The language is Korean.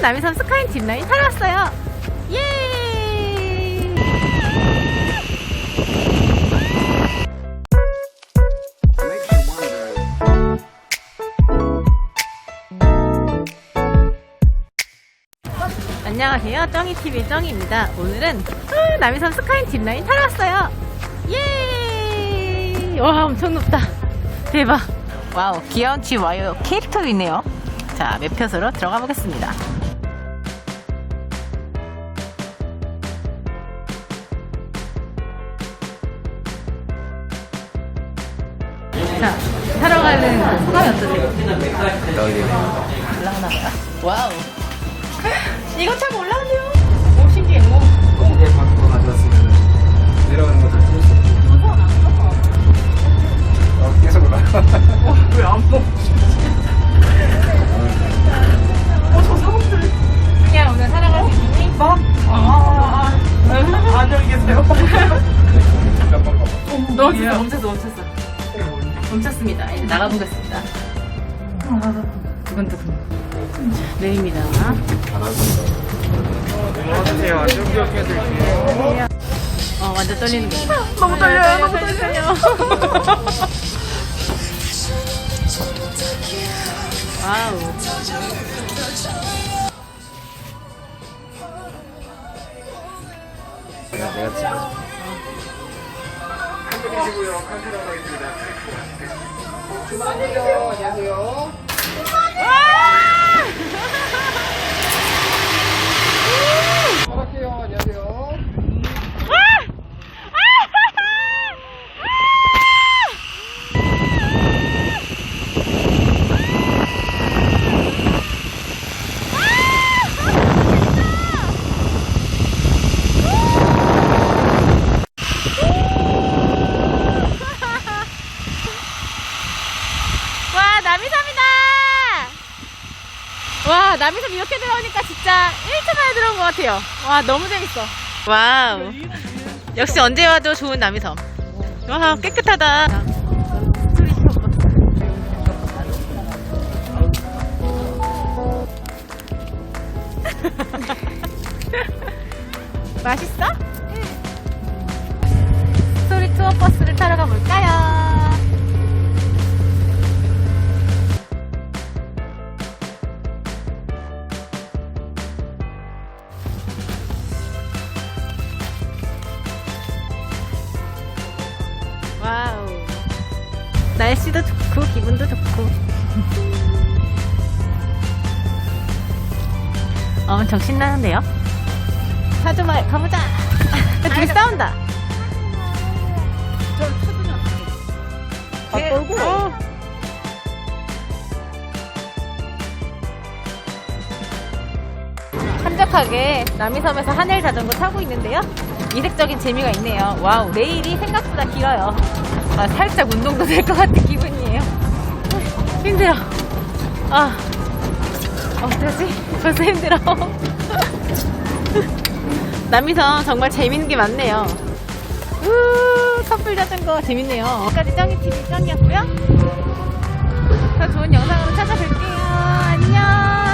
남이섬 스카이 짚라인 타러 왔어요. 예! 안녕하세요. 쩡이TV 쩡이입니다. 오늘은 아, 남이섬 스카이 짚라인 타러 왔어요. 예! 와, 엄청 높다. 대박. 와우, 귀여운 집 와요. 캐릭터도 있네요. 자, 매표소로 들어가 보겠습니다. 자, 타러 가는 소감이 어떠세요? 올라가나 봐요. 와우. 이거 참 올라가네요. 오, 신기해. 오. 공개 방법 가져왔으면 내려가는. 무서워, 무서워. 어, 계속 올라가. 왜안 먹어? 어, 저 사람들. 그냥 오늘 살아갈 수 있니? 나? 아, 아, 아. 안녕히 계세요. 몇번 가봐. 멈췄어, 멈췄어, 멈췄습니다. 이제 나가보겠습니다. 두근두근. 내립니다. 안녕하세요. 안녕 기억해 드릴게요. 어, 완전 떨리는 거. 너무 떨려요, 너무 떨려요. 와우. 내가 내가 찍어. 한분이시고요. 카메라가 있습니다. 안녕하세요. 안녕하세요. 안녕하세요. 와, 남이섬이다! 와, 남이섬 이렇게 들어오니까 진짜 1초 만에 들어온 것 같아요. 와, 너무 재밌어. 와우. 역시 언제 와도 좋은 남이섬. 와, 깨끗하다. 맛있어? 스토리 투어 버스를 타러 가볼까 날씨도 좋고, 기분도 좋고. 엄청 신나는데요? 사주말 가보자! 둘이 싸운다! 밥 걸고. 어. 한적하게 남이섬에서 하늘 자전거 타고 있는데요. 이색적인 재미가 있네요. 와우, 레일이 생각보다 길어요. 아, 살짝 운동도 될 것 같은 기분이에요. 힘들어. 아, 어떡하지? 벌써 힘들어. 남이섬 정말 재밌는 게 많네요. 우, 커플 자전거 재밌네요. 여기까지 짱이TV 짱이었고요. 더 좋은 영상으로 찾아뵐게요. 안녕.